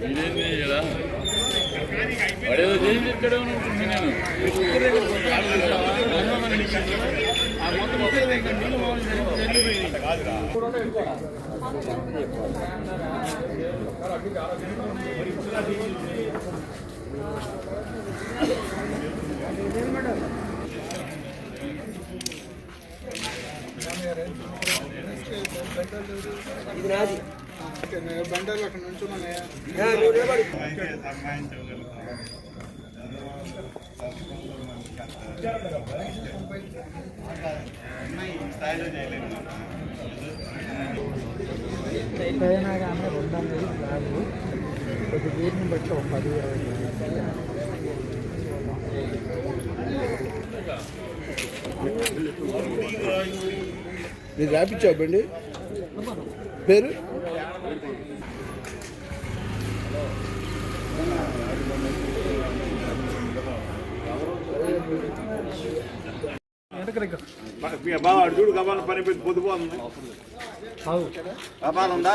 ఇదేంది ఇక్కడ వాడేదో చేసి ఇక్కడే ఉంటుంది నేను ఇక్కడ కొత్తగా చూసావా? అన్నం అనిపించింది. ఆ మొత్తం ఒక్కరే ఇక్కడ నీళ్ళు ఇది నాది. బండలు అక్కడ కానీ ఉండాలి బ్యాగు కొద్ది వీటిని బట్టి ఒక పది ఇరవై మీరు రాపిచ్చావు బండి? పేరు? బాగా చూడు గబాల పని పెట్టి పొద్దుపోతుంది గబాలు ఉందా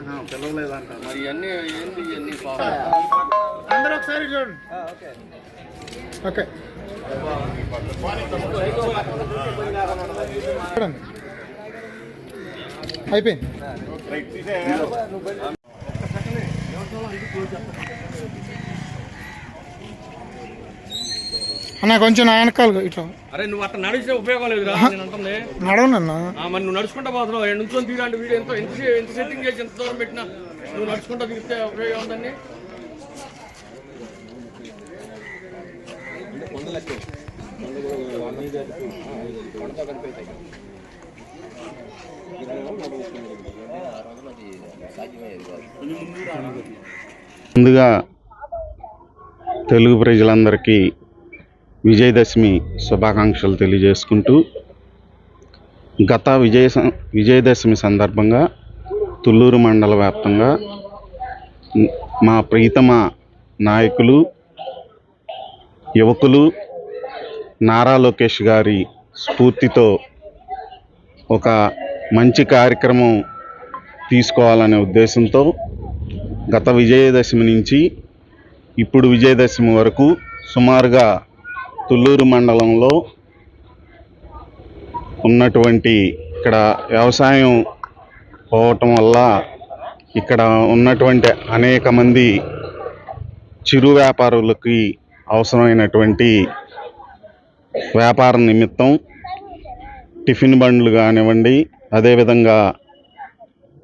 ఆహా, పిలవలేదంటారు మరి ఇవన్నీ ఏంది ఇవన్నీ అందరూ ఒకసారి చూడండి. ఓకే. చూడండి అయిపోయింది. రైట్ తీసే అన్న కొంచెం నా వెనకాల ఇట్లా అరే నువ్వు అట్లా నడిచే ఉపయోగం లేదురా నేను అంటుంది. నడవనన్నా ఆ, మరి నువ్వు నడుచుకుంటా పోతున్నావు. రెండు నుంచి తీరాంటి వీడియో ఎంత ఎంత ఎంత సెట్టింగ్ చేసి ఎంత దూరం పెట్టినా నువ్వు నడుచుకుంటా తీస్తే ఉపయోగం ఉందండి? ముందుగా తెలుగు ప్రజలందరికీ విజయదశమి శుభాకాంక్షలు తెలియజేసుకుంటూ గత విజయ విజయదశమి సందర్భంగా తుళ్ళూరు మండల వ్యాప్తంగా మా ప్రీతమ నాయకులు యువకులు నారా లోకేష్ గారి స్ఫూర్తితో ఒక మంచి కార్యక్రమం తీసుకోవాలనే ఉద్దేశంతో గత విజయదశమి నుంచి ఇప్పుడు విజయదశమి వరకు సుమారుగా తుళ్ళూరు మండలంలో ఉన్నటువంటి ఇక్కడ వ్యవసాయం పోవటం వల్ల ఇక్కడ ఉన్నటువంటి అనేక మంది చిరు వ్యాపారులకి అవసరమైనటువంటి వ్యాపార నిమిత్తం టిఫిన్ బండ్లు కానివ్వండి అదేవిధంగా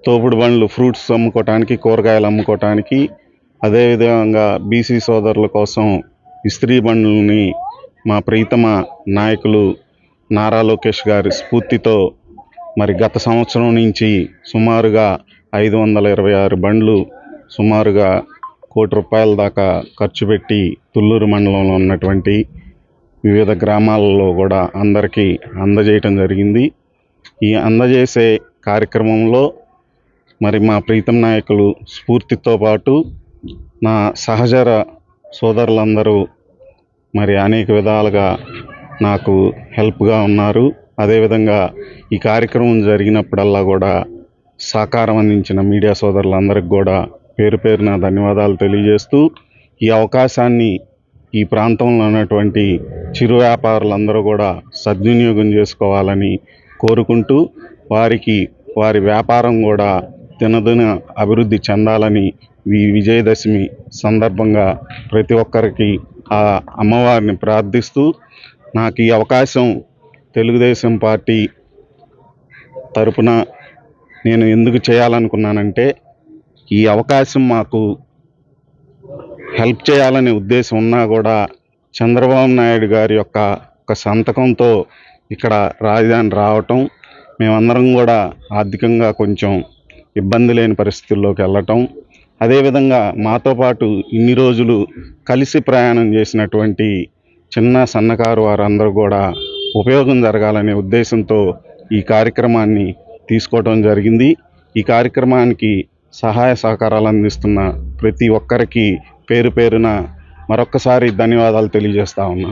తోపుడు బండ్లు ఫ్రూట్స్ అమ్ముకోవటానికి కూరగాయలు అమ్ముకోవటానికి అదేవిధంగా బీసీ సోదరుల కోసం ఇస్త్రీ బండ్లని మా ప్రీతమ నాయకులు నారా లోకేష్ గారి స్ఫూర్తితో మరి గత సంవత్సరం నుంచి సుమారుగా ఐదు వందల ఇరవై ఆరు బండ్లు సుమారుగా కోటి రూపాయల దాకా ఖర్చు పెట్టి తుళ్ళూరు మండలంలో ఉన్నటువంటి వివిధ గ్రామాలలో కూడా అందరికీ అందజేయటం జరిగింది. ఈ అందజేసే కార్యక్రమంలో మరి మా ప్రీతం నాయకులు స్ఫూర్తితో పాటు నా సహచర సోదరులందరూ మరి అనేక విధాలుగా నాకు హెల్ప్గా ఉన్నారు. అదేవిధంగా ఈ కార్యక్రమం జరిగినప్పుడల్లా కూడా సహకారం అందించిన మీడియా సోదరులందరికీ కూడా పేరు పేరున ధన్యవాదాలు తెలియజేస్తూ ఈ అవకాశాన్ని ఈ ప్రాంతంలో ఉన్నటువంటి చిరు వ్యాపారులందరూ కూడా సద్వినియోగం చేసుకోవాలని కోరుకుంటూ వారికి వారి వ్యాపారం కూడా తినదిన అభివృద్ధి చెందాలని ఈ విజయదశమి సందర్భంగా ప్రతి ఒక్కరికి ఆ అమ్మవారిని ప్రార్థిస్తూ నాకు ఈ అవకాశం తెలుగుదేశం పార్టీ తరపున నేను ఎందుకు చేయాలనుకున్నానంటే ఈ అవకాశం మాకు హెల్ప్ చేయాలనే ఉద్దేశం ఉన్నా కూడా చంద్రబాబు నాయుడు గారి యొక్క ఒక సంతకంతో ఇక్కడ రాజధాని రావటం మేమందరం కూడా ఆర్థికంగా కొంచెం ఇబ్బంది లేని పరిస్థితుల్లోకి వెళ్ళటం. అదేవిధంగా మాతో పాటు ఇన్ని రోజులు కలిసి ప్రయాణం చేసినటువంటి చిన్న సన్నకారు వారందరూ కూడా ఉపయోగం జరగాలనే ఉద్దేశంతో ఈ కార్యక్రమాన్ని తీసుకోవడం జరిగింది. ఈ కార్యక్రమానికి సహాయ సహకారాలు అందిస్తున్న ప్రతి ఒక్కరికి పేరు పేరున మరొక్కసారి ధన్యవాదాలు తెలియజేస్తా ఉన్నా.